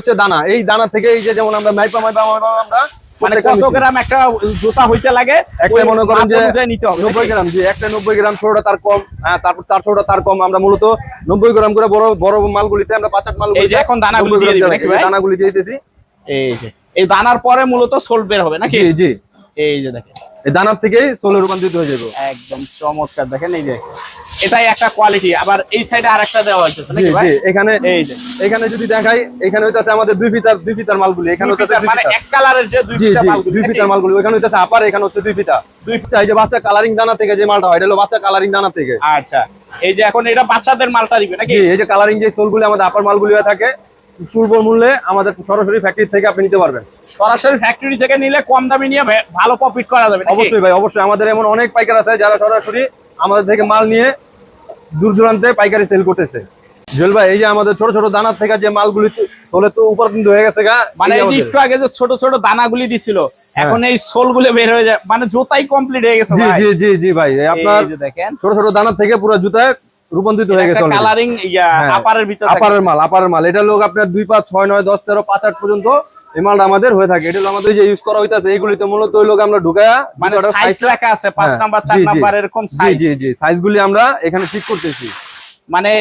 হচ্ছে দানা। এই দানা থেকে এই যে যেমন আমরা মাইপা মাইপা মাইপা আমরা মানে কত গ্রাম একটা জুতা হইতে লাগে একটা মনে করেন যে নিতে হবে নব্বই গ্রাম জি একটা নব্বই গ্রাম ছোটটা তার কম হ্যাঁ তারপর চারশোটা তার কম আমরা মূলত নব্বই গ্রাম করে বড় বড় মালগুলিতে আমরা মাল এখন দানাগুলি দিয়ে? দানাগুলি দিতেছি। এই যে এই দানার পরে মূলত সোল বের হবে নাকি? জি। এই যে দেখেন। এই দানার থেকেই সোলে রূপান্তরিত হয়ে যাবে। একদম চমৎকার দেখেন এই যে। এটাই একটা কোয়ালিটি আবার এই সাইডে আরেকটা দেওয়া হয়েছে নাকি ভাই? এখানে এই যে। এখানে যদি দেখাই এখানে হইতাছে আমাদের দুই দুই মালগুলি এখানে হইতাছে মানে এক কালারের যে দুই জি মালগুলি দুই মালগুলি ওখানে হইতাছে আপার এখানে হচ্ছে দুই ফিতা। দুই ফিতা এই যে বাচ্চা কালারিং দানা থেকে যে মালটা হয় এটা হলো বাচ্চা কালারিং দানা থেকে। আচ্ছা এই যে এখন এটা বাচ্চাদের মালটা দিবে নাকি? এই যে কালারিং যে সোলগুলি আমাদের আপার মালগুলি হয়ে থাকে সুলভ মূল্যে আমাদের সরাসরি ফ্যাক্টরি থেকে আপনি নিতে পারবেন। সরাসরি ফ্যাক্টরি থেকে নিলে কম দামে নিয়ে ভালো প্রফিট করা যাবে অবশ্যই ভাই অবশ্যই। আমাদের এমন অনেক পাইকার আছে যারা সরাসরি আমাদের থেকে মাল নিয়ে দূর দূরান্তে পাইকারি সেল করতেছে। জুয়েল ভাই এই যে আমাদের ছোট ছোট দানার থেকে যে মালগুলি তোলে তো উপর কিন্তু হয়ে গেছে গা মানে। একটু আগে যে ছোট ছোট দানাগুলি দিছিল এখন এই সোলগুলো বের হয়ে যায়। মানে জুতাই কমপ্লিট হয়ে গেছে জি জি জি জি ভাই। আপনার দেখেন। ছোট ছোট দানার থেকে পুরো জুতায় রূপান্তরিত হয়ে গেছে কালারিং ইয়া হ্যাঁ। আপারের ভিতর আপারের মাল আপারের মাল। এটা লোক আপনার দুই পাঁচ ছয় নয় দশ তেরো পাঁচ আট পর্যন্ত এই মালটা আমাদের হয়ে থাকে। এটা আমাদের যে ইউজ করা হইতাছে এইগুলিতে মূলত ওই লোক আমরা ঢুকায়া মানে সাইজ লেখা আছে পাঁচ হ্যাঁ, নাম্বার চার জি, জি। নাম্বার এরকম সাইজ জি জি। সাইজগুলি আমরা এখানে ঠিক করতেছি। মানে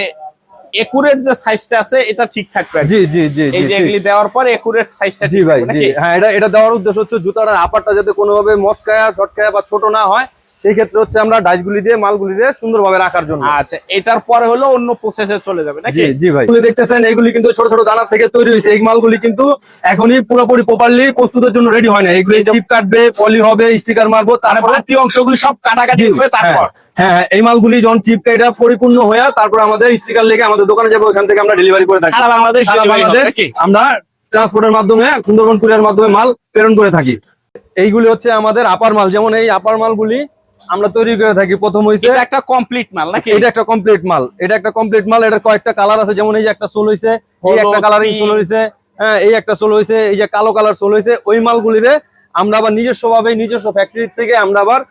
একুরেট যে সাইজটা আছে এটা ঠিক থাকবে জি জি জি এই যে এগুলি দেওয়ার পর একুরেট সাইজটা জি ঠিক ভাই জি। হ্যাঁ এটা এটা দেওয়ার উদ্দেশ্য হচ্ছে জুতাটার আপারটা যাতে কোনোভাবে মচকায়া ছটকায়া বা ছোট না হয় সেই ক্ষেত্রে হচ্ছে আমরা ডাইসগুলি দিয়ে মালগুলি দিয়ে সুন্দরভাবে রাখার জন্য। আচ্ছা এটার পরে হলো অন্য প্রসেসে চলে যাবে নাকি? জি জি ভাই। দেখতেছেন এগুলি কিন্তু ছোট ছোট দানা থেকে তৈরি হয়েছে। এই মালগুলি কিন্তু এখনই পুরোপুরি প্রপারলি প্রস্তুতের জন্য রেডি হয় না এগুলি চিপ কাটবে পলি হবে স্টিকার মারবো তারপরে অংশগুলি সব কাটাকাটি হবে তারপর। হ্যাঁ হ্যাঁ এই মালগুলি যখন চিপ এটা পরিপূর্ণ হয়ে তারপর আমাদের স্টিকার লেগে আমাদের দোকানে যাব ওখান থেকে আমরা ডেলিভারি করে থাকি। সারা বাংলাদেশ সারা বাংলাদেশ আমরা ট্রান্সপোর্টের মাধ্যমে সুন্দরবন কুরিয়ার মাধ্যমে মাল প্রেরণ করে থাকি। এইগুলি হচ্ছে আমাদের আপার মাল। যেমন এই আপার মালগুলি আমরা তৈরি করে থাকি। প্রথম হইছে এটা একটা কমপ্লিট মাল নাকি? এটা একটা কমপ্লিট মাল। এটা একটা কমপ্লিট মাল। এটার কয়েকটা কালার আছে। যেমন এই যে একটা সোল হইছে এই একটা কালারিং। সোল হইছে হ্যাঁ এই একটা সোল হইছে এই যে কালো কালার সোল হইছে ওই মালগুলিরে আমরা আবার নিজস্ব ভাবে নিজস্ব ফ্যাক্টরি থেকে আমরা আবার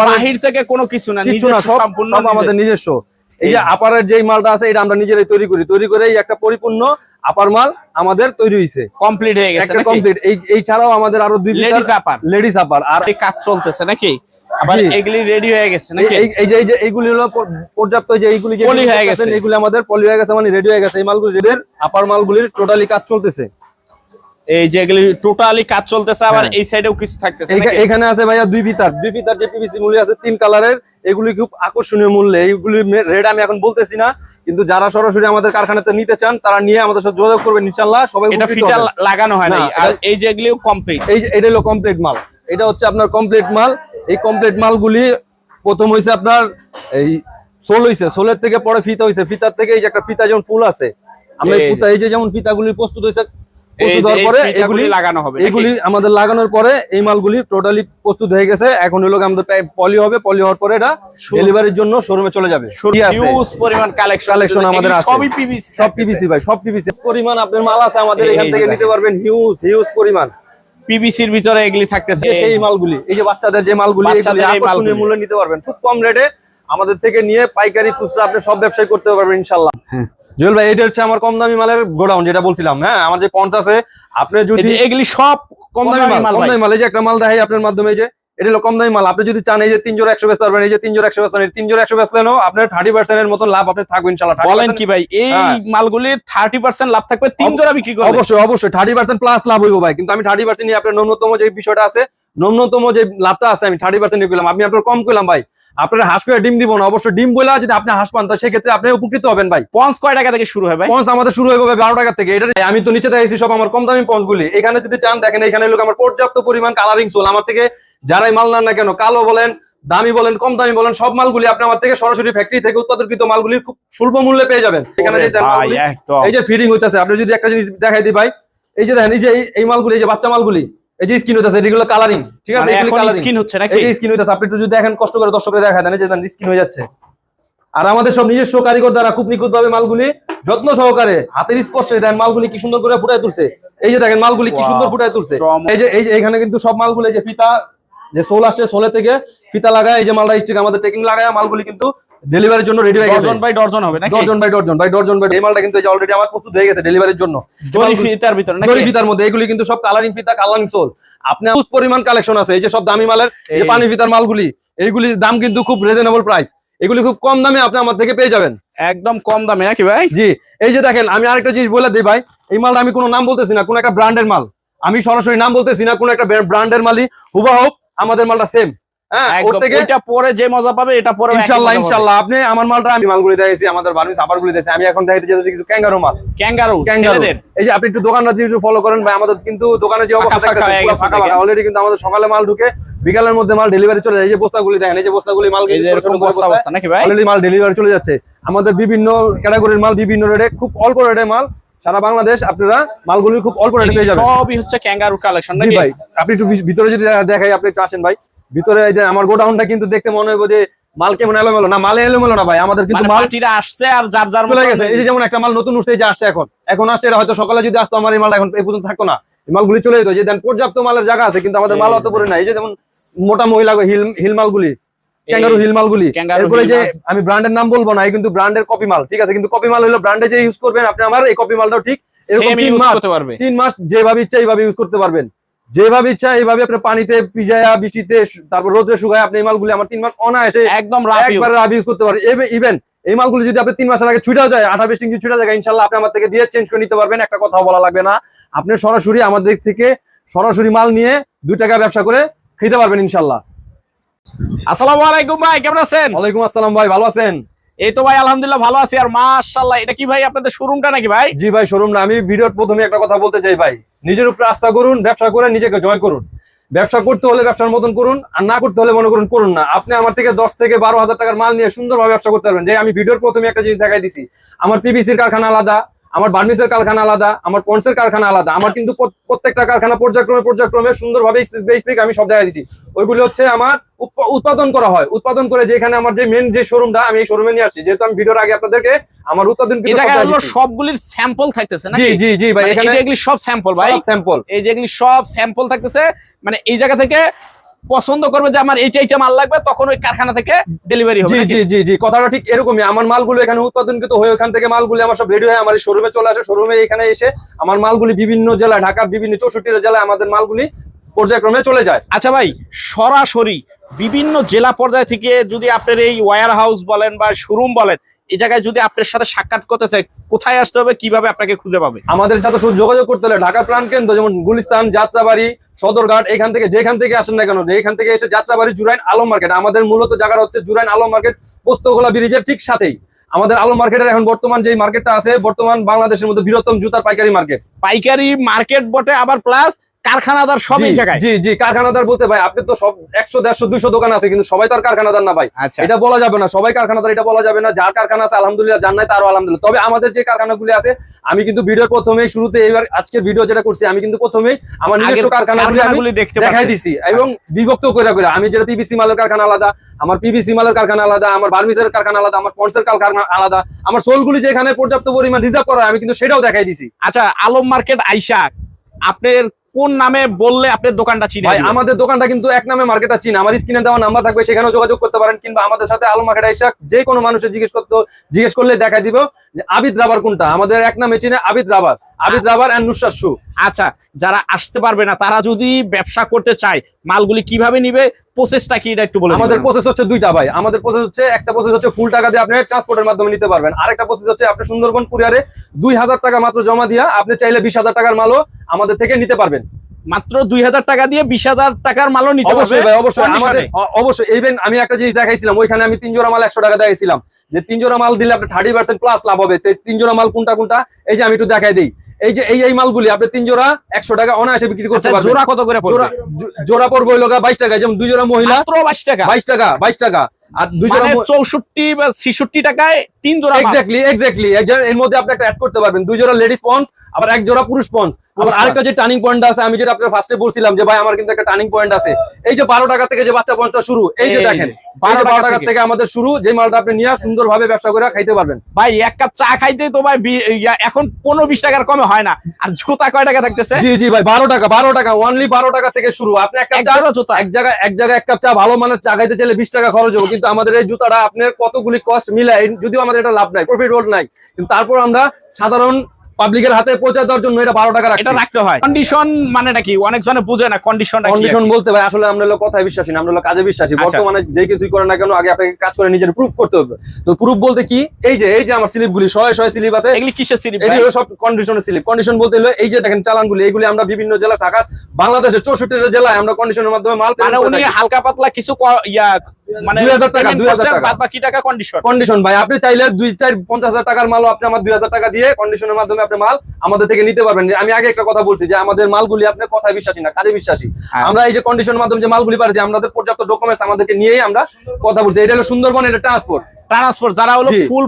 বাহির থেকে কোনো কিছু না নিজস্ব সম্পূর্ণ আমাদের। নিজস্ব। এই যে। আপারের যে মালটা আছে এটা আমরা নিজেরাই তৈরি করি। তৈরি করে এই একটা পরিপূর্ণ আপার মাল আমাদের তৈরি হইছে। কমপ্লিট হয়ে গেছে কমপ্লিট এই এই ছাড়াও আমাদের আরও দুই Ladies upper। লেডিস আপার আর এই কাজ চলতেছে নাকি? আবার। এগুলি রেডি হয়ে গেছে নাকি? এই যে এই যে এইগুলি হলো পর্যাপ্ত যে এইগুলি যে পলি হয়ে গেছে। এইগুলি আমাদের পলি হয়ে গেছে মানে রেডি হয়ে গেছে। এই মালগুলি এদের আপার মালগুলির টোটালি কাজ চলতেছে। এই যে এগুলি টোটালি কাজ চলতেছে আবার হ্যাঁ। এই সাইডেও কিছু থাকতেছে এখানে আছে ভাইয়া দুই পিতার দুই পিতার যে পিভিসি মূল্য আছে তিন কালারের এগুলি খুব আকর্ষণীয় মূল্যে। এইগুলি রেট আমি এখন বলতেছি না কিন্তু যারা সরাসরি আমাদের কারখানাতে নিতে চান তারা নিয়ে আমাদের সাথে যোগাযোগ করবেন ইনশাল্লাহ সবাই এটা উপকৃত ফিটা লাগানো হয় না, আর এই যে এগুলিও কমপ্লিট এই এটা হলো কমপ্লিট মাল। এটা হচ্ছে আপনার কমপ্লিট মাল। এই কমপ্লিট মালগুলি প্রথম হইছে আপনার এই সোল হইছে সোলের থেকে পরে ফিতা হইছে। ফিতার থেকে এই যে একটা ফিতা যেমন ফুল আছে আমরা। ফিতা এই যে যেমন ফিতাগুলি প্রস্তুত হয়েছে প্রস্তুত হওয়ার পরে এগুলি লাগানো হবে এগুলি আমাদের লাগানোর পরে এই মালগুলি টোটালি প্রস্তুত হয়ে গেছে। এখন হলো আমাদের পলি হবে। পলি হওয়ার পরে এটা ডেলিভারির জন্য শোরুমে চলে যাবে? পরিমাণ কালেকশন আমাদের সবই পিভিসি সব পিভিসি ভাই সব পিভিসি পরিমাণ আপনার মাল আছে আমাদের এখান থেকে নিতে পারবেন। হিউজ হিউজ পরিমাণ। পিভিসির ভিতরে এগুলি থাকতেছে। সেই মালগুলি এই যে বাচ্চাদের যে মালগুলি আকর্ষণীয় মূল্যে নিতে পারবেন। খুব কম রেটে আমাদের থেকে নিয়ে পাইকারি খুচরা আপনি সব ব্যবসায় করতে পারবেন ইনশাল্লাহ হ্যাঁ। জুয়েল ভাই এটা হচ্ছে আমার কম দামি মালের গোডাউন যেটা বলছিলাম হ্যাঁ? আমার যে পঞ্চাশে আপনি যদি এগুলি সব কম দামি মাল কম দামি মাল এই যে একটা মাল দেখাই আপনার মাধ্যমে যে এটা হলো কম দামি মাল। আপনি যদি চান এই যে তিন জোড়া একশো বেচতে পারবেন এই যে তিন জোড়া একশো বেচতে তিন জোড়া একশো বেচলেনও আপনার থার্টি পার্সেন্টের মতন লাভ আপনি থাকবেন ইনশাল্লাহ বলেন কি ভাই এই মালগুলি থার্টি পার্সেন্ট লাভ থাকবে তিন জোড়া বিক্রি করবে অবশ্যই অবশ্যই থার্টি পার্সেন্ট প্লাস লাভ হইব ভাই। কিন্তু আমি থার্টি পার্সেন্ট নিয়ে আপনার ন্যূনতম যে বিষয়টা আছে ন্যূনতম যে লাভটা আছে আমি থার্টি পার্সেন্ট করলাম আপনি আপনার কম করলাম ভাই। আপনার হাঁস করে ডিম দিব না। অবশ্যই ডিম বলে যদি আপনি হাঁস পান তো সেক্ষেত্রে আপনি উপকৃত হবেন ভাই। পঞ্চ কয় টাকা থেকে শুরু ভাই? পঞ্চ আমাদের শুরু হয়ে যাবে বারো টাকা থেকে। এটা আমি তো নিচে দেখেছি সব আমার কম দামি পঞ্চগুলি এখানে যদি চান দেখেন এখানে লোক আমার পর্যাপ্ত পরিমাণ কালারিং সোল আমার থেকে যারাই মাল নেন না কেন কালো বলেন দামি বলেন কম দামি বলেন সব মালগুলি আপনি আমার থেকে সরাসরি ফ্যাক্টরি থেকে উৎপাদনকৃত মালগুলি খুব স্বল্প মূল্যে পেয়ে যাবেন। এখানে এই যে ফিডিং হইতাছে আপনি যদি একটা জিনিস দেখাই দিই ভাই এই যে দেখেন এই যে এই মালগুলি এই যে বাচ্চা মালগুলি এই যে স্কিন হইতাছে এগুলো কালারিং ঠিক আছে? মানে এগুলি কালারিং স্কিন হচ্ছে নাকি? এই যে স্কিন হইতাছে আপনি একটু যদি দেখেন কষ্ট করে দর্শকরা দেখা দেন এই যে স্কিন হয়ে যাচ্ছে। আর আমাদের সব নিজস্ব কারিগর দ্বারা খুব নিখুঁত ভাবে মালগুলি যত্ন সহকারে হাতের স্পর্শে দেন মালগুলি কি সুন্দর করে ফুটায় তুলছে। এই যে দেখেন মালগুলি কি সুন্দর ফুটায় তুলছে। এই যে এই যে এখানে কিন্তু সব মালগুলি যে ফিতা যে সোল আসছে সোলে থেকে ফিতা লাগায় এই যে মালটা স্টিক আমাদের টেকিং লাগায় মালগুলি কিন্তু ডেলিভারির জন্য রেডি হয়ে গেছে। ডজন বাই ডজন হবে নাকি? Dozen by dozen by dozen by এই মালটা কিন্তু অলরেডি আমার প্রস্তুত হয়ে গেছে ডেলিভারির জন্য। জরি ফিতার ভিতরে জরি ফিতার মধ্যে এগুলি কিন্তু সব কালারিং ফিতা কালারিং সোল আপনার huge পরিমাণ কালেকশন আছে এই যে সব দামি মালের এই এই। পানি ফিতার মালগুলি এইগুলির দাম কিন্তু খুব রিজনেবল প্রাইস এগুলি খুব কম দামে আপনি আমার থেকে পেয়ে যাবেন। একদম কম দামে নাকি ভাই? জি এই যে দেখেন আমি আরেকটা জিনিস বলে দিই ভাই এই মালটা আমি কোনো নাম বলতেছি না কোনো একটা ব্র্যান্ডের মাল। আমি সরাসরি নাম বলতেছি না কোনো একটা ব্র্যান্ডের মালই হুবাহুব আমাদের মালটা সেম আমি এখন দেখাইতে চাইছি কিছু ক্যাঙ্গারো মাল। Kangaroo kangaroo. এই যে আপনি একটু দোকানটা দিয়ে ফলো করেন ভাই আমাদের কিন্তু যে অবস্থা। অলরেডি কিন্তু সকালে মাল ঢুকে বিকালের মধ্যে মাল ডেলিভারি চলে যায়। এই যে বস্তাগুলি দেখেন এই যে বস্তাগুলি মাল অলরেডি মাল ডেলিভারি চলে যাচ্ছে। আমাদের বিভিন্ন ক্যাটাগরির মাল বিভিন্ন রেটে খুব অল্প রেটে মাল সারা বাংলাদেশ আপনারা মালগুলি খুব অল্প রেটে পেয়ে যাবেন। সবই হচ্ছে ক্যাঙ্গারু কালেকশন ভাই আপনি একটু ভিতরে যদি দেখা- দেখাই আপনি একটু আসেন ভাই। ভিতরে এই যে আমার গোডাউনটা কিন্তু দেখতে মনে হবে যে মাল কেমন এলোমেলো। না মালে এলোমেলো না ভাই আমাদের কিন্তু মানে মাল আসছে আর যার যার চলে গেছে। এই যে যেমন একটা মাল নতুন উঠছে এই যে আসছে এখন। এখন আসছে এটা হয়তো সকালে যদি আসতো আমার এই মালটা এখন এই পর্যন্ত থাকতো না। এই মালগুলি চলে যেত। যে দেন পর্যাপ্ত মালের জায়গা আছে কিন্তু আমাদের মাল অত পরে না এই যে যেমন মোটা মহিলা হিল হিল মালগুলি ক্যাঙ্গারু হিল মালগুলি এরপরে যে আমি ব্র্যান্ডের নাম বলব না এই কিন্তু ব্র্যান্ডের কপি মাল ঠিক আছে? কিন্তু কপি মাল হলো ব্র্যান্ডে যে ইউজ করবেন আপনি আমার এই কপি মালটাও ঠিক। এরকম তিন মাস তিন মাস যেভাবে ইচ্ছা এইভাবে ইউজ করতে পারবেন। যেভাবে ইচ্ছা এইভাবে আপনি পানিতে ভিজায়া বৃষ্টিতে তারপর রোদে শুকায় আপনি এই মালগুলি আমার তিন মাস অনায়াসে একদম একবার ইউজ করতে পারেন ইভেন এই মালগুলো যদি আপনি তিন মাসের আগে ছুটাও যায় আঠা বেস্টিং ছুটা যায় ইনশাল্লাহ আপনি আমার থেকে দিয়ে চেঞ্জ করে নিতে পারবেন একটা কথাও বলা লাগবে না। আপনি সরাসরি আমাদের থেকে সরাসরি মাল নিয়ে দুই টাকা ব্যবসা করে খেতে পারবেন ইনশাল্লাহ। আসসালামু আলাইকুম ভাই কেমন আছেন? ওয়ালাইকুম আসসালাম ভাই ভালো আছেন? এই তো ভাই, আলহামদুলিল্লাহ ভালো আছি। আর মাশাআল্লাহ, এটা কি ভাই আপনাদের শোরুমটা নাকি ভাই? জি ভাই, শোরুম না। আমি ভিডিওর প্রথমে একটা কথা বলতে চাই ভাই। নিজের উপরে আস্থা করুন, ব্যবসা করে নিজেকে জয় করুন। ব্যবসা করতে হলে ব্যবসার মতন করুন, আর না করতে হলে মনে করুন করুন না। আপনি আমার থেকে দশ থেকে বারো হাজার টাকার মাল নিয়ে সুন্দরভাবে ব্যবসা করতে পারবেন। যে আমি ভিডিওর প্রথমে একটা জিনিস দেখাই দিছি। আমার পিবিসির কারখানা আলাদা আমার বার্মিসের কারখানা আলাদা আমার পন্সের কারখানা আলাদা আমার কিন্তু প্রত্যেকটা কারখানা পর্যায়ক্রমে পর্যায়ক্রমে সুন্দরভাবে স্পেসিফিক আমি সব দেখা দিছি। ওইগুলো হচ্ছে আমার উৎপাদন করা হয়। উৎপাদন করে যেখানে আমার যে মেন যে শোরুমটা আমি এই শোরুমে নিয়ে আসছি। যেহেতু আমি ভিডিওর আগে আপনাদেরকে আমার উৎপাদন কিন্তু। সবগুলির স্যাম্পল থাকতেছে জি জি জি ভাই মানে এখানে এগুলি সব স্যাম্পল ভাই। স্যাম্পল এই যে এগুলি সব স্যাম্পল থাকতেছে মানে এই জায়গা থেকে পছন্দ করবে যে আমার এইটা এইটা মাল লাগবে তখন ওই কারখানা থেকে ডেলিভারি হবে জি জি জি জি কথাটা ঠিক এরকমই। আমার মালগুলো এখানে উৎপাদনকৃত হয়ে ওখান থেকে মালগুলো আমার সব রেডি হয়ে আমার শোরুমে চলে আসে। শোরুমে এখানে এসে আমার মালগুলি বিভিন্ন জেলা ঢাকার বিভিন্ন চৌষট্টি জেলায় আমাদের মালগুলি পর্যায়ক্রমে চলে যায়। আচ্ছা ভাই সরাসরি বিভিন্ন জেলা পর্যায় থেকে যদি আপনার এই ওয়্যার হাউস বলেন বা শোরুম বলেন এই জায়গায় যদি আপনার সাথে সাক্ষাৎ করতে চায় কোথায় আসতে হবে কীভাবে আপনাকে খুঁজে পাবে? আমাদের সাথে শুধু যোগাযোগ করতে হলে ঢাকার প্রাণ কেন্দ্র যেমন গুলিস্তান যাত্রাবাড়ি সদরঘাট এখান থেকে যেখান থেকে আসেন না কেন এখান থেকে এসে যাত্রাবাড়ি জুরাইন আলম মার্কেট। আমাদের মূলত জায়গা হচ্ছে জুরাইন আলম মার্কেট পোস্তগোলা ব্রিজের ঠিক সাথেই। আমাদের আলম মার্কেটের এখন বর্তমান যে মার্কেটটা আছে বর্তমান বাংলাদেশের মধ্যে বৃহত্তম জুতার পাইকারি মার্কেট। পাইকারি মার্কেট বটে আবার প্লাস কারখানাদার সব এই জায়গায়? জি জি কারখানাদার বলতে ভাই আপনি তো সব একশো দেড়শো দুইশো দোকান আছে কিন্তু সবাই তো আর কারখানাদার না ভাই। আচ্ছা। এটা বলা যাবে না সবাই কারখানাদার এটা বলা যাবে না যার কারখানা আছে আলহামদুলিল্লাহ যার নাই তারও আলহামদুলিল্লাহ। তবে আমাদের যে কারখানাগুলি আছে আমি কিন্তু ভিডিওর প্রথমে শুরুতে এবার আজকের ভিডিও যেটা করছি আমি কিন্তু প্রথমেই আমার নিজস্ব কারখানাগুলি দেখাই দিছি এবং বিভক্ত করে করে আমি যেটা পিবিসি মালের কারখানা আলাদা আমার পিবিসি মালের কারখানা আলাদা আমার বার্মিসের কারখানা আলাদা আমার পন্সের কারখানা আলাদা আমার সোলগুলি যেখানে পর্যাপ্ত পরিমাণ রিজার্ভ করা আমি কিন্তু সেটাও দেখাই দিছি। আচ্ছা আলম মার্কেট আইসা আপনার কোন নামে বললে আপনার দোকানটা চিনে ভাই আমাদের দোকানটা কিন্তু এক নামে মার্কেট চিন। আমার স্ক্রিনে দেওয়া নাম্বার থাকবে সেখানেও যোগাযোগ করতে পারেন কিংবা আমাদের সাথে আলো মার্কেট আইসা যে কোনো মানুষের জিজ্ঞেস করতে জিজ্ঞেস করলে দেখা দিব যে আবিদ রাবার কোনটা। আমাদের এক নামে চিনে Abid rubber. Abid rubber and Nusar shoe আচ্ছা যারা আসতে পারবে না তারা যদি ব্যবসা করতে চায় মালগুলি কীভাবে নিবে? প্রসেসটা কি এটা একটু বলে আমাদের প্রসেস হচ্ছে দুইটা ভাই। আমাদের প্রসেস হচ্ছে একটা প্রসেস হচ্ছে ফুল টাকা দিয়ে আপনি ট্রান্সপোর্টের মাধ্যমে নিতে পারবেন। আরেকটা প্রসেস হচ্ছে আপনি সুন্দরবন কুরিয়ারে দুই হাজার টাকা মাত্র জমা দিয়া আপনি চাইলে বিশ হাজার টাকার মালও আমাদের থেকে নিতে পারবেন। মাত্র দুই হাজার টাকা দিয়ে বিশ হাজার টাকার মালও নিতে অবশ্যই ভাই অবশ্যই। আমাদের অবশ্যই। ইভেন আমি একটা জিনিস দেখাইছিলাম ওইখানে আমি তিন জোড়া মাল একশো টাকা দেখাইছিলাম। যে তিন জোড়া মাল দিলে আপনার থার্টি পার্সেন্ট প্লাস লাভ হবে। তিন জোড়া মাল কোনটা কোনটা? এই যে আমি একটু দেখাই দিই। এই যে এই এই মালগুলি আপনি তিন জোড়া একশো টাকা অনায়াসে বিক্রি করতে আচ্ছা, পারবেন। জোড়া কত করে জোড়া জোড়া পড়বে হইল বাইশ টাকা। যেমন দুই জোড়া মহিলা বাইশ টাকা? বাইশ টাকা বাইশ টাকা। আর দুই জোড়া মানে চৌষট্টি বা ছিষট্টি টাকায় তিন জোড়া এক্স্যাক্টলি এক্স্যাক্টলি এর মধ্যে আপনি একটা অ্যাড করতে পারবেন। দুই জোড়া লেডিস পন্স আবার এক জোড়া পুরুষ পন্স আবার আরেকটা যে টার্নিং পয়েন্ট আছে আমি যেটা আপনার ফার্স্টে বলছিলাম যে ভাই আমার কিন্তু একটা টার্নিং পয়েন্ট আছে। এই যে বারো টাকা থেকে যে বাচ্চা পঞ্চটা শুরু এই যে দেখেন এই যে 12 বারো টাকা টাকা থেকে। থেকে আমাদের শুরু যে মালটা আপনি নিয়ে সুন্দর ব্যবসা করে খাইতে পারবেন। ভাই এক কাপ চা খাইতে তো ভাই এখন পনেরো বিশ টাকার কমে হয় না। আর জুতা কয় টাকা থাকতেছে? জি জি ভাই বারো টাকা বারো টাকা অনলি বারো টাকা থেকে শুরু। আপনি এক কাপ চা জুতা? এক জায়গায় এক জায়গায় এক কাপ চা ভালো মানের চা খাইতে চাইলে বিশ টাকা খরচ হবে। কিন্তু আমাদের এই জুতাটা আপনার কতগুলি কস্ট মিলায় যদিও আমাদের এটা লাভ নাই প্রফিট হোল্ড নাই। কিন্তু তারপর আমরা সাধারণ পাবলিকের হাতে পৌঁছে দেওয়ার জন্য এটা বারো টাকা এটা রাখতে হয়। কন্ডিশন মানেটা কি? অনেকজনে বুঝে না কন্ডিশনটা কন্ডিশন বলতে ভাই আসলে আমরা কথায় বিশ্বাসী না আমরা কাজে বিশ্বাসী। আচ্ছা। বর্তমানে যে কিছুই করে না কেন আগে আপনাকে কাজ করে নিজের প্রুফ করতে হবে। তো প্রুফ বলতে কি? এই যে এই যে আমার স্লিপ গুলি শয়ে শয়ে স্লিপ আছে। এগুলি কিসের সিরিপ এটি হলো সব কন্ডিশনের স্লিপ কন্ডিশন বলতে হলো এই যে দেখেন চালানগুলি এগুলি আমরা বিভিন্ন জেলা ঢাকার বাংলাদেশের চৌষট্টি জেলায় আমরা কন্ডিশনের মাধ্যমে মাল মানে উনি হালকা পাতলা কিছু ইয়া মানে 2000 টাকা, 2000 টাকা। বাকি টাকা কন্ডিশন কন্ডিশন ভাই। আপনি চাইলে টাকার মাল আপনি আমার টাকা দিয়ে কন্ডিশনের মাধ্যমে আপনি মাল আমাদের থেকে নিতে পারবেন। যে আমি আগে একটা কথা বলছি যে আমাদের মালগুলি আপনার কথায় বিশ্বাসী না কাজে বিশ্বাসী। হ্যাঁ। আমরা এই যে কন্ডিশনের মাধ্যমে যে মালগুলি আমাদের পর্যাপ্ত ডকুমেন্টস আমাদেরকে নিয়েই আমরা কথা বলছি। এটা হলো সুন্দরবন এটা ট্রান্সপোর্ট ট্রান্সপোর্ট যারা হলো full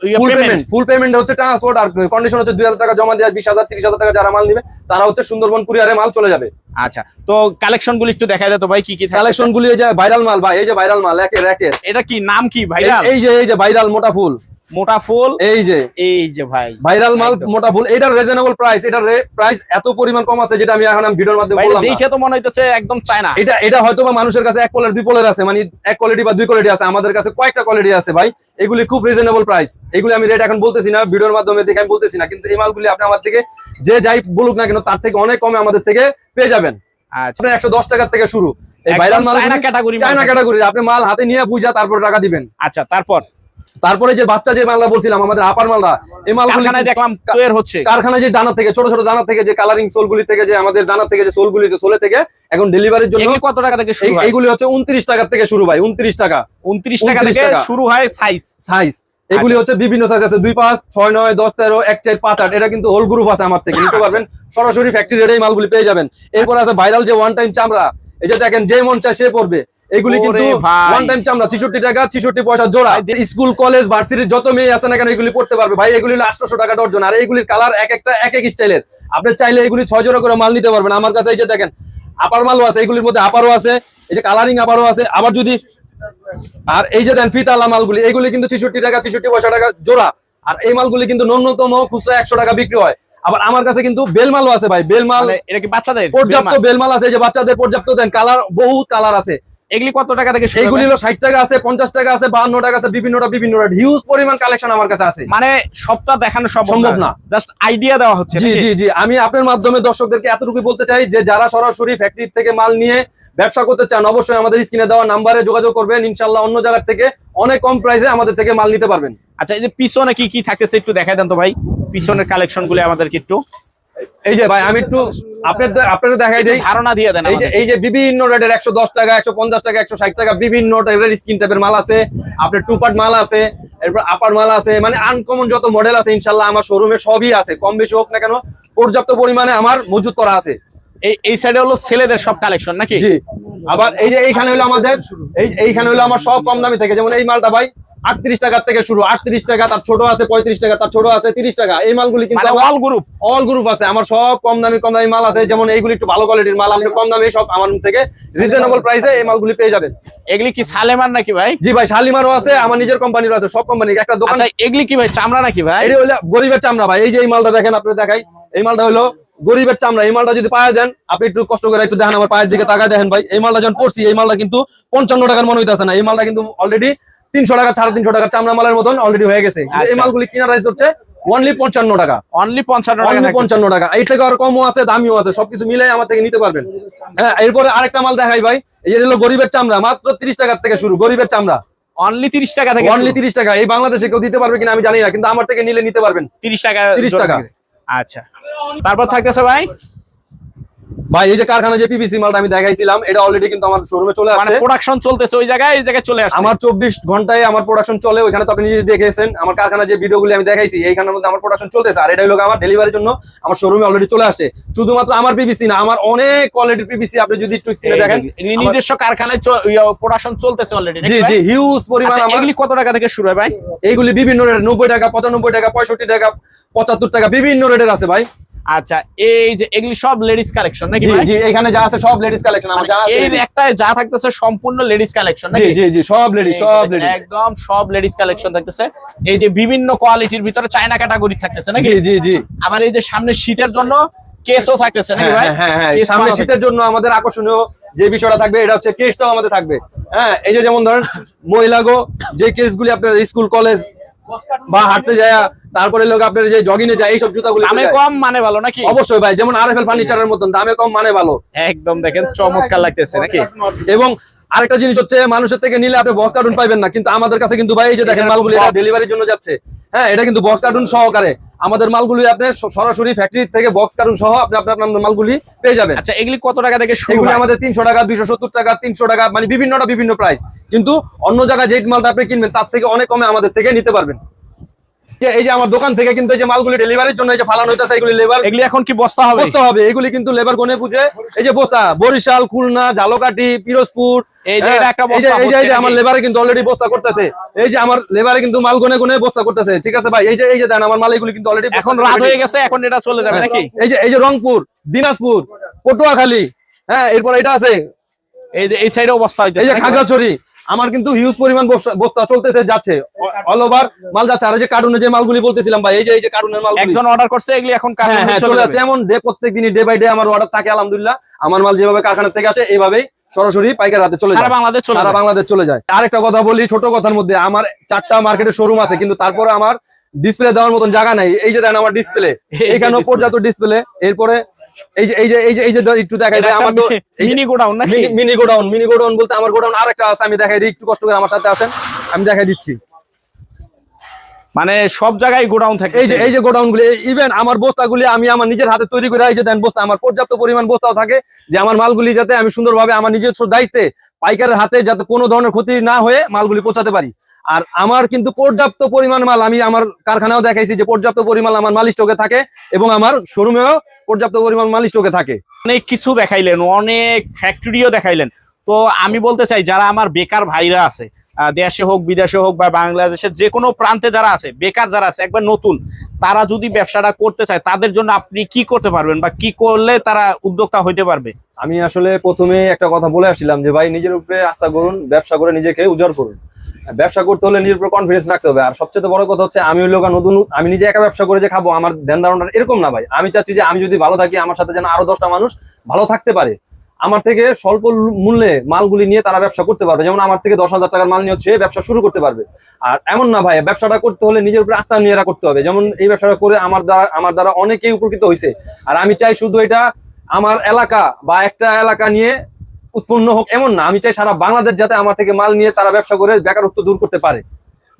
full payment full payment হচ্ছে ট্রান্সপোর্ট আর কন্ডিশন হচ্ছে দুই হাজার টাকা জমা দেওয়া বিশ হাজার তিরিশ হাজার টাকা যারা মাল নিবে তারা হচ্ছে সুন্দরবন কুরিয়ারে মাল চলে যাবে। আচ্ছা তো কালেকশন গুলি একটু দেখা যেত ভাই কি কি কালেকশন গুলি এই যে ভাইরাল মাল ভাই এই যে ভাইরাল মাল একের একের। এটা কি নাম কি ভাই এই- এই যে এই যে ভাইরাল মোটা ফুল। মোটা ফুল। এই যে। এই যে ভাই। ভাইরাল মাল মোটা ফুল। এটার রিজনেবল প্রাইস এটার প্রাইস এত পরিমাণ কম আছে যেটা আমি এখন ভিডিওর মাধ্যমে বললাম দেখে তো মনে হইতেছে একদম চায়না। এটা এটা হয়তো বা মানুষের কাছে এক পলের দুই পলের আছে মানে এক কোয়ালিটি বা দুই কোয়ালিটি আছে। আমাদের কাছে কয়েকটা কোয়ালিটি আছে ভাই। এগুলি খুব রিজনেবল প্রাইস এগুলি আমি রেট এখন বলতেছি না ভিডিওর মাধ্যমে দেখে আমি বলতেছি না কিন্তু এই মালগুলি আপনি আমার থেকে যে যাই বলুক না কেন তার থেকে অনেক কমে আমাদের থেকে পেয়ে যাবেন। আচ্ছা। একশো দশ টাকার থেকে শুরু। এই ভাইরাল মাল চায়না মাল চায়না ক্যাটাগরি আপনি মাল হাতে নিয়ে বুঝা তারপর টাকা দিবেন। আচ্ছা তারপর? তারপরে যে বাচ্চা যে মালটা বলছিলাম আমাদের আপার মালটা এই মালগুলি দেখলাম তৈরি হচ্ছে। কারখানায় যে দানা থেকে ছোট ছোট দানা থেকে যে কালারিং সোলগুলি থেকে যে আমাদের দানা থেকে যে সোলগুলি যে সোলে থেকে এখন ডেলিভারির জন্য কত টাকা থেকে শুরু হয়? এইগুলি হচ্ছে উনত্রিশ টাকার থেকে শুরু ভাই উনত্রিশ টাকা। 29 টাকা থেকে টাকা। শুরু হয় সাইজ সাইজ এগুলি হচ্ছে বিভিন্ন সাইজ আছে দুই পাঁচ ছয় নয় দশ তেরো এক চার পাঁচ আট। এটা কিন্তু হোল গ্রুপ আছে আমার থেকে নিতে পারবেন। সরাসরি ফ্যাক্টরি রেটে এই মালগুলি পেয়ে যাবেন। এরপর আছে ভাইরাল যে ওয়ান টাইম চামড়া এই যে দেখেন যে মন চায় সে পড়বে। এগুলি কিন্তু ওয়ান টাইম চামড়া ছিষট্টি টাকা ছিষট্টি পয়সা জোড়া। স্কুল কলেজ ভার্সিটির যত মেয়ে আছে না কেন এগুলি পড়তে পারবে। ভাই এগুলি আটশো টাকা ডর্জন আর এইগুলির কালার এক একটা এক এক স্টাইলের আপনি চাইলে এগুলি ছয় জোড়া করে মাল নিতে পারবেন। আমার কাছে এই যে দেখেন আপার মালও আছে এগুলির মধ্যে আপারও আছে এই যে কালারিং আপারও আছে। আবার যদি আর এই যে দেন ফিতালা মালগুলি এগুলি কিন্তু ছিষট্টি টাকা ছিষট্টি পয়সা টাকা জোড়া। আর এই মালগুলি কিন্তু ন্যূনতম খুচরা একশো টাকা বিক্রি হয়। আবার আমার কাছে কিন্তু বেলমালও আছে ভাই। বেলমাল মানে এটা কি বাচ্চাদের? পর্যাপ্ত বেলমাল? আছে এই যে বাচ্চাদের পর্যাপ্ত দেন। কালার বহুত কালার আছে। এগুলি কত টাকা থেকে শুরু এইগুলি হলো ষাট টাকা আছে পঞ্চাশ টাকা আছে বাহান্ন টাকা আছে বিভিন্নটা বিভিন্ন হিউজ পরিমাণ কালেকশন আমার কাছে আছে। মানে সপ্তাহ দেখানো সম্ভব সম্ভব না। জাস্ট আইডিয়া দেওয়া হচ্ছে জি জি জি। আমি আপনার মাধ্যমে দর্শকদেরকে এতটুকু বলতে চাই যে যারা সরাসরি ফ্যাক্টরি থেকে মাল নিয়ে ব্যবসা করতে চান অবশ্যই আমাদের স্ক্রিনে দেওয়া নাম্বারে যোগাযোগ করবেন। ইনশাল্লাহ অন্য জায়গার থেকে অনেক কম প্রাইসে আমাদের থেকে মাল নিতে পারবেন। আচ্ছা এই যে পিছনে কি কি থাকতেছে একটু দেখাই দেন তো ভাই। পিছনের কালেকশনগুলো আমাদেরকে একটু এই যে ভাই আমি একটু আপনাদের আপনারা দেখাই দেই। ধারণা দিয়ে দেন এই যে এই যে বিভিন্ন রেটের একশো দশ টাকা একশো পঞ্চাশ টাকা একশো ষাট টাকা বিভিন্ন টাইপের স্কিন টাইপের মাল আছে। আপনার টু পার্ট মাল আছে এরপর আপার মাল আছে। মানে আনকমন যত মডেল আছে ইনশাল্লাহ আমার শোরুমে সবই আছে। কম বেশি হোক না কেন পর্যাপ্ত পরিমাণে আমার মজুত করা আছে। এই এই সাইডে হলো ছেলেদের সব কালেকশন নাকি? জি। আবার এই যে এইখানে হলো আমাদের এই এইখানে হলো আমার সব কম দামি থেকে যেমন এই মালটা ভাই আটত্রিশ টাকার থেকে শুরু আটত্রিশ টাকা তার ছোট আছে পঁয়ত্রিশ টাকা তার ছোট আছে তিরিশ টাকা। এই মালগুলি কিন্তু অল গ্রুপ অল গ্রুপ আছে আমার সব কম দামি কম দামি মাল আছে যেমন এইগুলি একটু ভালো কোয়ালিটির মাল আপনি কম দামে সব আমার থেকে রিজনেবল প্রাইসে এই মালগুলি পেয়ে যাবেন। এগুলি কি সালেমান নাকি ভাই? জি ভাই শালিমারও আছে আমার নিজের কোম্পানিরও আছে সব কোম্পানি একটা দোকান আচ্ছা এগুলি কি ভাই চামড়া নাকি ভাই? এটি হলো গরিবের চামড়া ভাই এই যে এই মালটা দেখেন আপনি দেখাই এই মালটা হলো গরিবের চামড়া এই মালটা যদি পায়ে দেন আপনি একটু কষ্ট করে একটু দেখেন আমার পায়ের দিকে তাকায় দেখেন ভাই। এই মালটা যখন পড়ছি এই মালটা কিন্তু পঞ্চান্ন টাকার মনে হইতেছে না। এই মালটা কিন্তু অলরেডি তিনশো টাকা সাড়ে তিনশো টাকা চামড়া মালের মতন অলরেডি হয়ে গেছে। এই আচ্ছা। মালগুলি কিনা রাইস হচ্ছে অনলি পঞ্চান্ন টাকা। অনলি পঞ্চান্ন টাকা অনলি পঞ্চান্ন টাকা। এই থেকে আর কমও আছে দামিও আছে সবকিছু মিলে আমার থেকে নিতে পারবেন। হ্যাঁ এরপরে আরেকটা মাল দেখাই ভাই। এই হলো গরিবের চামড়া মাত্র তিরিশ টাকার থেকে শুরু গরিবের চামড়া। অনলি তিরিশ টাকা থেকে অনলি তিরিশ টাকা। এই বাংলাদেশে কেউ দিতে পারবে কিনা আমি জানি না কিন্তু আমার থেকে নিলে নিতে পারবেন। তিরিশ টাকা 30 টাকা। আচ্ছা। তারপর থাকতেছে ভাই? ভাই এই যে কারখানা যে পিপিসি মালটা আমি দেখাইছিলাম এটা অলরেডি কিন্তু আমার শোরুমে চলে মানে আসছে। প্রোডাকশন চলতেছে ওই জায়গায় এই জায়গায় চলে আসছে। আমার চব্বিশ ঘন্টায় আমার প্রোডাকশন চলে ওইখানে তো আপনি নিজে দেখেছেন। আমার কারখানা যে ভিডিওগুলি আমি দেখাইছি এইখানের মধ্যে আমার প্রোডাকশন চলতেছে। আর এটা হলো আমার ডেলিভারির জন্য আমার শোরুমে অলরেডি চলে আসে। শুধুমাত্র আমার পিপিসি না আমার অনেক কোয়ালিটির পিপিসি আপনি যদি একটু স্ক্রিনে দেখেন নিজস্ব কারখানায় প্রোডাকশন চলতেছে অলরেডি জি জি হিউজ পরিমাণ আমার এগুলি কত টাকা থেকে শুরু হয় ভাই? এইগুলি বিভিন্ন রেট নব্বই টাকা পঁচানব্বই টাকা পঁয়ষট্টি টাকা পঁচাত্তর টাকা বিভিন্ন রেটের আছে ভাই। আচ্ছা এই যে এগুলি সব লেডিস কালেকশন নাকি জি এখানে যা আছে সব লেডিস কালেকশন আমার মানে যা আছে এই। একটাই যা থাকতেছে সম্পূর্ণ লেডিস কালেকশন নাকি? জি জি সব লেডিস সব লেডিস একদম সব লেডিস কালেকশন থাকতেছে। এই যে বিভিন্ন কোয়ালিটির ভিতরে চায়না ক্যাটাগরি থাকতেছে নাকি? জি জি জি। আবার এই যে সামনে শীতের জন্য কেসও থাকতেছে নাকি হ্যাঁ ভাই? হ্যাঁ হ্যাঁ কেস সামনে শীতের জন্য আমাদের আকর্ষণীয় যে বিষয়টা থাকবে এটা হচ্ছে কেসটাও আমাদের থাকবে। হ্যাঁ এই যে যেমন ধরেন মহিলা গো যে কেসগুলি আপনার স্কুল কলেজ বা হাঁটতে যায় তারপরে লোক আপনার যে জগিনে যায় এইসব জুতাগুলো দামে। কম মানে ভালো নাকি? অবশ্যই ভাই যেমন আরএফএল ফার্নিচারের মতন দামে কম মানে ভালো। একদম দেখেন চমৎকার লাগতেছে নাকি? এবং আরেকটা জিনিস হচ্ছে মানুষের থেকে নিলে আপনি বক্স কার্টুন পাইবেন না কিন্তু আমাদের কাছে কিন্তু ভাই এই যে দেখেন মালগুলো মালগুলি ডেলিভারির জন্য যাচ্ছে। হ্যাঁ এটা কিন্তু বক্স কার্টুন সহকারে। আমাদের মালগুলি আপনার সরাসরি ফ্যাক্টরি থেকে বক্স কারণ সহ আপনি আপনার মালগুলি পেয়ে যাবেন। আচ্ছা এগুলি কত টাকা থেকে এগুলি আমাদের তিনশো টাকা দুইশো সত্তর টাকা তিনশো টাকা মানে বিভিন্নটা বিভিন্ন প্রাইস কিন্তু অন্য জায়গায় যে মালটা আপনি কিনবেন তার থেকে অনেক কমে আমাদের থেকে নিতে পারবেন। এই যে আমার দোকান থেকে কিন্তু এই যে মালগুলি ডেলিভারির জন্য এই যে ফালানো হইতেছে এগুলি লেবার এগুলি এখন কি বস্তা হবে বস্তা হবে এগুলি কিন্তু লেবার গনে বুঝে এই যে বস্তা বরিশাল খুলনা ঝালকাঠি পিরোজপুর এই যে হ্যাঁ, একটা বস্তা এই যে- এই যে আমার লেবারে কিন্তু অলরেডি বস্তা করতেছে এই যে আমার লেবারে কিন্তু মাল গনে গনে বস্তা করতেছে ঠিক আছে ভাই এই যে এই যে দেন আমার মাল এগুলি কিন্তু অলরেডি এখন রাত হয়ে গেছে এখন এটা চলে যাবে নাকি এই যে এই যে রংপুর দিনাজপুর পটুয়াখালী হ্যাঁ এরপর এটা আছে এই যে এই সাইডেও বস্তা হইতেছে এই যে? খাগড়াছড়ি আমার কিন্তু হিউজ পরিমাণ বস্তা- বস্তা চলতেছে যাচ্ছে। অল ওভার মাল যাচ্ছে। আর এই যে কার্টুনে যে মালগুলি বলতেছিলাম ভাই এই যে এই যে কার্টুনের মাল একজন অর্ডার করছে এগুলি এখন হ্যাঁ হ্যাঁ চলে যাচ্ছে। এমন ডে প্রত্যেক দিনই ডে বাই ডে আমার অর্ডার থাকে আলহামদুলিল্লাহ। আমার মাল যেভাবে কারখানা থেকে আসে এইভাবেই সরাসরি পাইকার হাতে চলে যায়। বাংলাদেশ সারা বাংলাদেশ চলে যায়। আরেকটা কথা বলি ছোট কথার মধ্যে আমার চারটা মার্কেটে শোরুম আছে কিন্তু তারপরে আমার ডিসপ্লে দেওয়ার মতন জায়গা নাই। এই যে দেন আমার ডিসপ্লে এখানেও পর্যাপ্ত ডিসপ্লে এরপরে এই যে এই যে এই যে এই যে একটু দেখাই ভাই আমার তো মিনি গোডাউন নাকি? মিনি- গোডাউন মিনি গোডাউন বলতে আমার গোডাউন আরেকটা আছে আমি দেখাই দিই একটু কষ্ট করে আমার সাথে আসেন আমি দেখাই দিচ্ছি। মানে সব জায়গায় গোডাউন থাকে এই যে এই যে গোডাউন গুলি ইভেন আমার বস্তাগুলি আমি আমার নিজের হাতে তৈরি করে এই যে দেন বস্তা আমার পর্যাপ্ত পরিমাণ বস্তাও থাকে যে আমার মালগুলি যাতে আমি সুন্দরভাবে আমার নিজস্ব দায়িত্বে পাইকারের হাতে যাতে কোনো ধরনের ক্ষতি না হয়ে মালগুলি পৌঁছাতে পারি। আর আমার কিন্তু পর্যাপ্ত পরিমাণ মাল আমি আমার কারখানাও দেখাইছি যে পর্যাপ্ত পরিমাণ আমার মাল স্টকে থাকে এবং আমার শোরুমেও পর্যাপ্ত পরিমাণ মাল স্টকে থাকে। অনেক কিছু দেখাইলেন অনেক ফ্যাক্টরিও দেখাইলেন। তো আমি বলতে চাই যারা আমার বেকার ভাইরা আছে দেশে হোক বিদেশে হোক বা বাংলাদেশের যে কোনো প্রান্তে যারা আছে বেকার যারা আছে একবার নতুন তারা যদি ব্যবসাটা করতে চায় তাদের জন্য আপনি কি করতে পারবেন বা কি করলে তারা উদ্যোক্তা হইতে পারবে? আমি আসলে প্রথমে একটা কথা বলে আসছিলাম যে ভাই নিজের উপরে আস্থা করুন ব্যবসা করে নিজেকে উজাড় করুন। ব্যবসা করতে হলে নিজের উপর কনফিডেন্স রাখতে হবে। আর সবচেয়ে বড় কথা হচ্ছে, আমি গা নতুন আমি নিজে একা ব্যবসা করে যে খাব, আমার ধ্যান ধারণা এরকম না ভাই। আমি চাচ্ছি যে আমি যদি ভালো থাকি, আমার সাথে যেন আরও দশটা মানুষ ভালো থাকতে পারে। আমার থেকে স্বল্প মূল্যে মালগুলি নিয়ে তারা ব্যবসা করতে পারবে। যেমন আমার থেকে দশ হাজার টাকার মাল নিয়ে সে ব্যবসা শুরু করতে পারবে। আর এমন না ভাই, ব্যবসাটা করতে হলে নিজের উপরে আস্থা নিয়ে করতে হবে। যেমন এই ব্যবসাটা করে আমার দ্বারা আমার দ্বারা অনেকেই উপকৃত হয়েছে আর আমি চাই শুধু এটা আমার এলাকা বা একটা এলাকা নিয়ে উৎপন্ন হোক এমন না। আমি চাই সারা বাংলাদেশ যাতে আমার থেকে মাল নিয়ে তারা ব্যবসা করে বেকারত্ব দূর করতে পারে।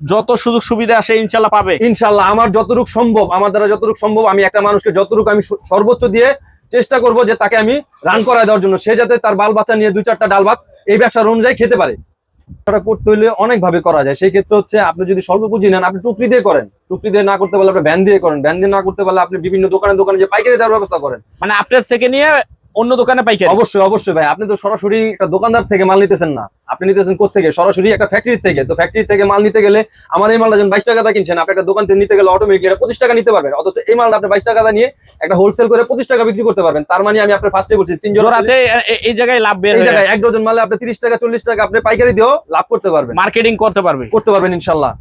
যত সুযোগ সুবিধা আসে ইনশাল্লাহ পাবে। ইনশাল্লাহ আমার যতটুকু সম্ভব আমার দ্বারা যতটুকু সম্ভব আমি একটা মানুষকে যতটুকু আমি সর্বোচ্চ দিয়ে চেষ্টা করব যে তাকে আমি রান করায় দেওয়ার জন্য। সে যাতে তার বাল বাচ্চা নিয়ে দুই চারটা ডাল ভাত এই ব্যবসার অনুযায়ী খেতে পারে। ব্যবসাটা করতে হলে অনেক ভাবে করা যায়। সেই ক্ষেত্রে হচ্ছে আপনি যদি স্বল্প পুঁজি নেন আপনি টুকরি দিয়ে করেন। টুকরি দিয়ে না করতে পারলে আপনি ভ্যান দিয়ে করেন। ভ্যান দিয়ে না করতে পারলে আপনি বিভিন্ন দোকানে দোকানে যে পাইকারি দেওয়ার ব্যবস্থা করেন। মানে আপনার থেকে নিয়ে অন্য দোকানে পাইকারি? অবশ্যই অবশ্যই ভাই। আপনি তো সরাসরি একটা দোকানদার থেকে মাল নিতেছেন না। আপনি নিতেছেন থেকে সরাসরি একটা ফ্যাক্টরি থেকে। তো ফ্যাক্টরি থেকে মাল নিতে গেলে আমার এই মালটা যখন বাইশ টাকা দা কিনছেন আপনি একটা দোকান থেকে নিতে গেলে অটোমেটিক এটা পঁচিশ টাকা নিতে পারবেন। অথচ এই মালটা আপনি বাইশ টাকা দা নিয়ে একটা হোলসেল করে পঁচিশ টাকা বিক্রি করতে পারবেন। তার মানে আমি আপনার ফার্স্টে বলছি তিন জোড়াতে এই জায়গায় লাভ বের এই জায়গায় এক ডজন মালে আপনি তিরিশ টাকা চল্লিশ টাকা আপনি পাইকারি দিয়েও লাভ করতে পারবেন। মার্কেটিং করতে পারবে। করতে পারবেন ইনশাল্লাহ।